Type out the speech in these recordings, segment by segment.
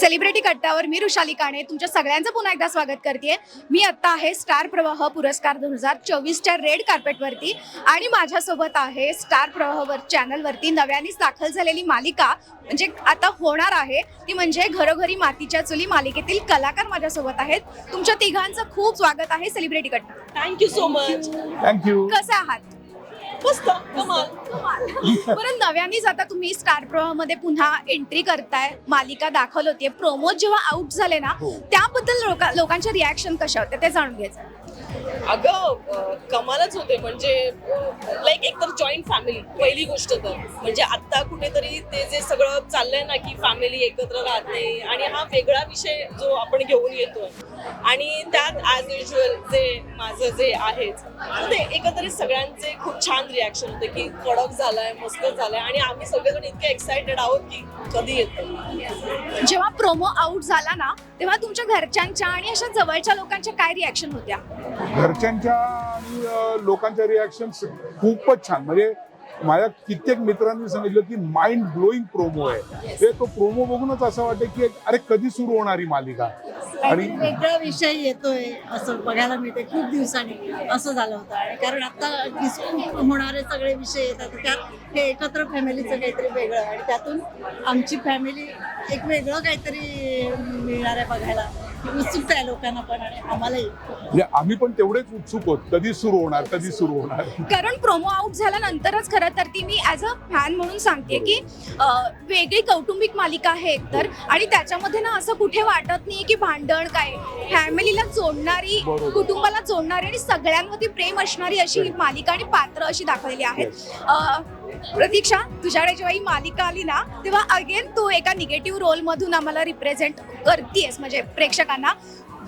Celebrity कट्ट्यावर मी रुशाली काणे तुमच्या सगळ्यांचं पुन्हा एकदा स्वागत करते मी आत्ता आहे स्टार प्रवाह पुरस्कार दोन हजार चोवीसच्या रेड कार्पेटवरती आणि माझ्यासोबत आहे स्टार प्रवाहवर चॅनलवरती नव्यानेच दाखल झालेली मालिका. म्हणजे आता होणार आहे. ती म्हणजे घरोघरी मातीच्या चुली मालिकेतील कलाकार माझ्यासोबत आहेत. तुमच्या तिघांचं खूप स्वागत आहे सेलिब्रिटी कट्टा थँक्यू सो मच थँक्यू कसं आहात? मस्त कमाल. बरं नव्यानेच आता तुम्ही स्टार प्रवाहमध्ये पुन्हा एंट्री करताय. मालिका दाखल होतीये प्रोमो जेव्हा आउट झाले ना हो. त्याबद्दल लोका- लोकांच्या रिॲक्शन कशा होत्या ते जाणून घ्यायचं. अगं कमालच होते. म्हणजे लाईक एक तर जॉईंट फॅमिली पहिली गोष्ट तर. म्हणजे आता कुठेतरी ते जे सगळं चाललंय ना की फॅमिली एकत्र राहते आणि हा वेगळा विषय जो आपण घेऊन येतोय. आणि त्यात ॲज युजल जे माझं जे आहे ते एकंदरीत सगळ्यांचे खूप छान रिॲक्शन होते की कडक झालाय मस्त झालाय. आणि आम्ही सगळेजण इतके एक्सायटेड आहोत की कधी येतं. जेव्हा प्रोमो आउट झाला ना तेव्हा तुमच्या घरच्यांच्या आणि अशा जवळच्या लोकांच्या काय रिॲक्शन होत्या? घरच्यांच्या आणि लोकांच्या रिॲक्शन खूपच छान. म्हणजे माझ्या कित्येक मित्रांनी सांगितलं की माइंड ब्लोईंग प्रोमो आहे. ते तो प्रोमो बघूनच असं वाटतं की अरे कधी सुरू होणार ही मालिका? आणि वेगळा विषय येतोय असं बघायला मिळते खूप दिवसांनी असं झालं होतं. आणि कारण आता डिस्प्यूट होणारे सगळे विषय येतात. त्यात हे एकत्र फॅमिलीचं काहीतरी वेगळं. आणि त्यातून आमची फॅमिली एक वेगळं काहीतरी मिळणार आहे बघायला. उत्सुकता आहे लोकांना पण आणि आम्हालाही. म्हणजे आम्ही पण तेवढेच उत्सुक होत कधी सुरू होणार कधी सुरू होणार? कारण प्रोमो आउट झाल्यानंतरच खरं तर ती मी ॲज अ फॅन म्हणून सांगते की अं, वेगळी कौटुंबिक मालिका आहे एकतर आणि त्याच्यामध्ये ना असं कुठे वाटत नाही की भांडण काय फॅमिलीला जोडणारी बरोबर. कुटुंबाला जोडणारी आणि सगळ्यांमध्ये प्रेम असणारी अशी ही मालिका आणि पात्र अशी दाखवलेली आहेत. अं, प्रतीक्षा तुझ्याकडे जेव्हा ही मालिका आली ना तेव्हा अगेन तू एका निगेटिव्ह रोल मधून आम्हाला रिप्रेझेंट करतेस म्हणजे प्रेक्षकांना.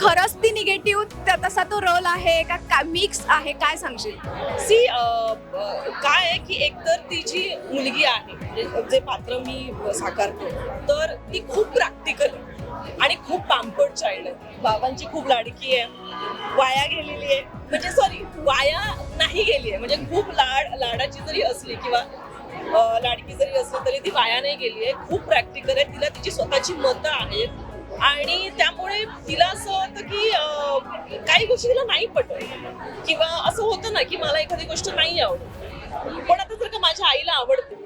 खरंच ती निगेटिव्ह तसा तो रोल आहे का काय मिक्स आहे काय सांगशील? सी काय आहे की एकतर ती जी मुलगी आहे म्हणजे जे पात्र मी साकारतो तर ती खूप प्रॅक्टिकल आणि खूप पांपट चाइल्ड आहे. बाबांची खूप लाडकी आहे. वाया गेलेली आहे. म्हणजे सॉरी वाया नाही गेली आहे. म्हणजे खूप लाड लाडाची जरी असली किंवा लाडकी जरी असली तरी ती वाया नाही गेली आहे. खूप प्रॅक्टिकल आहे. तिला तिची स्वतःची मतं आहेत. आणि त्यामुळे तिला असं होतं की काही गोष्टी तिला नाही पटत. किंवा असं होतं ना की मला एखादी गोष्ट नाही आवडत. पण आता जर का माझ्या आईला आवडते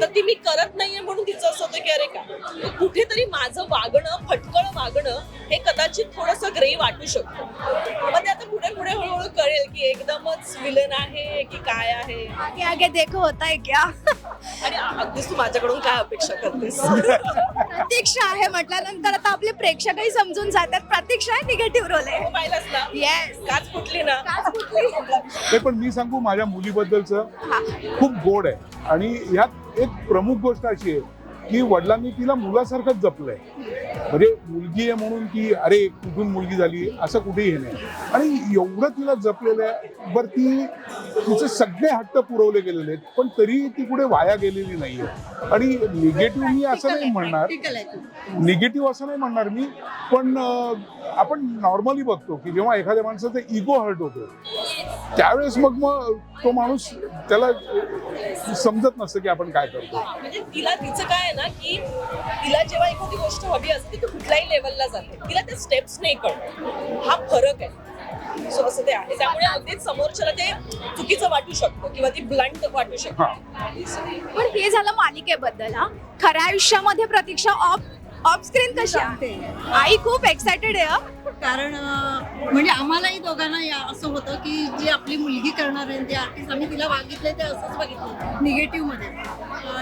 तर ती मी करत नाहीये म्हणून तिचं असं होतं की अरे का? कुठेतरी माझं वागणं फटकळ वागणं हे कदाचित थोडंसं ग्रे वाटू शकतं. मग पुढे हळूहळू कळेल की एकदमच विलन आहे की काय आहे. आगे आगे देखो होता है क्या? आणि अगदीच तू माझ्याकडून काय अपेक्षा करतेस? प्रतीक्षा आहे म्हटल्यानंतर आता आपले प्रेक्षकही समजून जातात. प्रतीक्षा आहे निगेटिव्ह रोल आहे. पाहिलंच ना? येस काच फुटली ना? ते पण मी सांगू माझ्या मुलीबद्दलचं. खूप गोड आहे. आणि ह्यात एक प्रमुख गोष्ट अशी आहे की वडिलांनी तिला मुलासारखंच जपलंय. म्हणजे मुलगी आहे म्हणून की अरे कुठून मुलगी झाली? असं कुठेही हे नाही. आणि एवढं तिला जपलेलं आहे बरं ती तिचे सगळे हट्ट पुरवले गेलेले आहेत पण तरी ती कुठे वाया गेलेली नाहीये. आणि निगेटिव्ह मी असं नाही म्हणणार. आहे. निगेटिव्ह असं नाही म्हणणार मी पण आपण नॉर्मली बघतो की जेव्हा एखाद्या माणसाचा इगो हर्ट होतो त्यावेळेस मग मग तो माणूस त्याला समजत नसतं की आपण काय करतो म्हणजे तिला तिचं काय आहे ना की तिला जेव्हा एखादी गोष्ट हवी असते ती कुठल्याही लेवलला जाते तिला त्या स्टेप्स नाही कळत. हा फरक आहे. सो असं ते आहे. त्यामुळे अगदीच समोरच्याला ते चुकीचं वाटू शकतं किंवा ती ब्लंट वाटू शकते. पण हे झालं मालिकेबद्दल हा? खऱ्या आयुष्यामध्ये प्रतीक्षा ऑफ ऑफ स्क्रीन कशी आहे. आई खूप एक्सायटेड आहे. कारण म्हणजे आम्हालाही दोघांना या असं होतं की जी आपली मुलगी करणार आहे ते आर्टिस्ट आम्ही तिला बघितले ते असंच बघितलं निगेटिव्हमध्ये.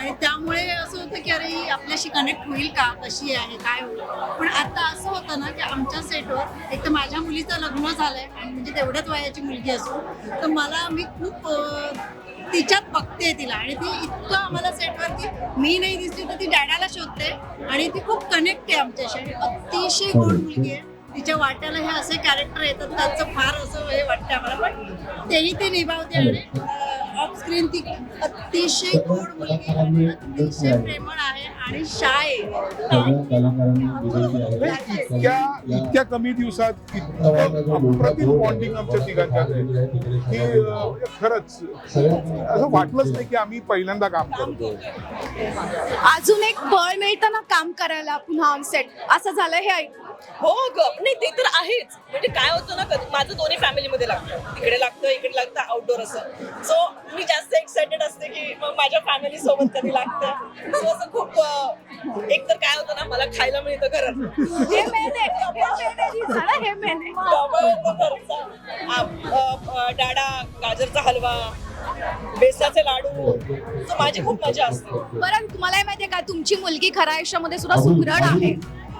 आणि त्यामुळे असं होतं की अरे ही आपल्याशी कनेक्ट होईल का? कशी आहे? काय होईल? पण आता असं होतं ना की आमच्या सेटवर एक तर माझ्या मुलीचं लग्न झालंय आणि म्हणजे तेवढ्याच वयाची मुलगी असो तर मला मी खूप तिच्यात बघते तिला आणि ती इतकं आम्हाला सेटवरती मी नाही दिसली तर ती डॅडाला शोधते आणि ती खूप कनेक्ट आहे आमच्याशी आणि अतिशय गोड मुलगी आहे. तिच्या वाट्याला हे असे कॅरेक्टर येतात त्याचं फार असं हे वाटतं आम्हाला. पण तेही ती निभावते आणि स्क्रीन ती अतिशय गोड मुलगी आणि अतिशय प्रेमळ आहे आणि शाय. नाही, इतक्या इतक्या कमी दिवसात अप्रतिम बॉन्डिंग आमच्या तिघांच्यात आहे. की अं, खरंच असं वाटलंच नाही की आम्ही पहिल्यांदा काम करतो अजून एक बळ मिळतं ना काम करायला पुन्हा ऑन सेट असं झालं हे हो ग. नाही ते तर आहेच. म्हणजे काय होतं ना कधी माझं दोन्ही फॅमिलीमध्ये लागतं. तिकडे लागतं इकडे लागतं आउटडोर असं. सो मी जास्त एक्साइटेड असते की मग माझ्या फॅमिली सोबत कधी लागतं. सो असं खूप एक तर काय होतं ना मला खायला मिळतं घरात. डाडा गाजरचा हलवा बेसाचे लाडू. माझी खूप मजा असते. बरं तुम्हाला माहितीये का तुमची मुलगी खऱ्या आयुष्यामध्ये सुद्धा सुगरण आहे.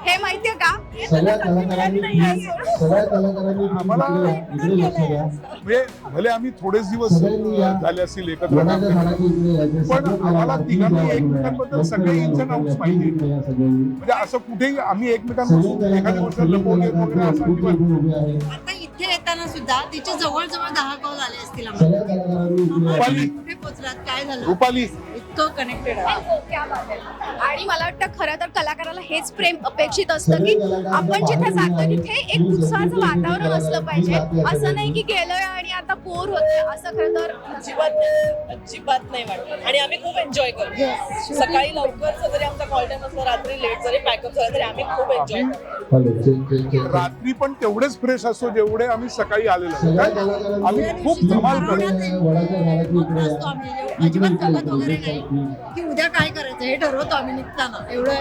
हे माहितीये का? सगळ्या कलाकारांनी please, सगळ्या कलाकारांनी please आम्हाला- इकडे इकडे लक्ष द्या. म्हणजे भले आम्ही थोडेच दिवस सगळ्यांनी या. झाले असतील एकत्र. वडाच्या काम झाडाच्या इकडे यायचे. पण आम्हाला तिघांना एकमेकांबद्दल. सगळे माहिती या. सगळ्यांनी. म्हणजे असं कुठेही आम्ही सगळे एकमेकांपासून एखादी कलाकार गोष्ट सगळे लपवली वगैरे कलाकार असं खूप अजिबात उभे आहे. आता इथे येताना सुद्धा तिचे जवळजवळ दहा कॉल आले असतील आम्हाला. सगळ्या कलाकारांनी इकडे या. रुपाली. कुठे पोहोचलात काय झालं? रुपाली. इतकं कनेक्टेड आहे. आणि मला वाटतं खरं तर कलाकाराला हेच प्रेम अपेक्षित असतं की आपण जिथे जातो तिथे एक उत्साहाचं वातावरण असलं पाहिजे. असं नाही की गेलोय आणि आता बोर होतोय. असं खरं तर अजिबात अजिबात नाही वाटत. आणि आम्ही खूप एन्जॉय करतो सकाळी लवकर जरी आमचा कॉल टाइम असला रात्री लेट जरी पॅकअप झाला तरी आम्ही खूप एन्जॉय करतो. रात्री पण तेवढेच फ्रेश असतो जेवढे आम्ही सकाळी आलेलो आम्ही खूप धमाल करतो. की उद्या काय करायचं? हे ठरवतो आम्ही निघताना. एवढं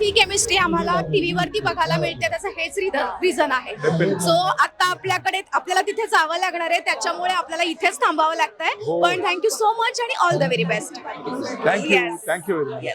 ही केमिस्ट्री आम्हाला टीव्हीवरती बघायला मिळते. त्याचं हेच रिझन आहे. सो आता आपल्याकडे आपल्याला तिथे जावं लागणार आहे. त्याच्यामुळे आपल्याला इथेच थांबावं लागतंय. हो. पण थँक्यू सो मच आणि all the very best thank you. Thank you very much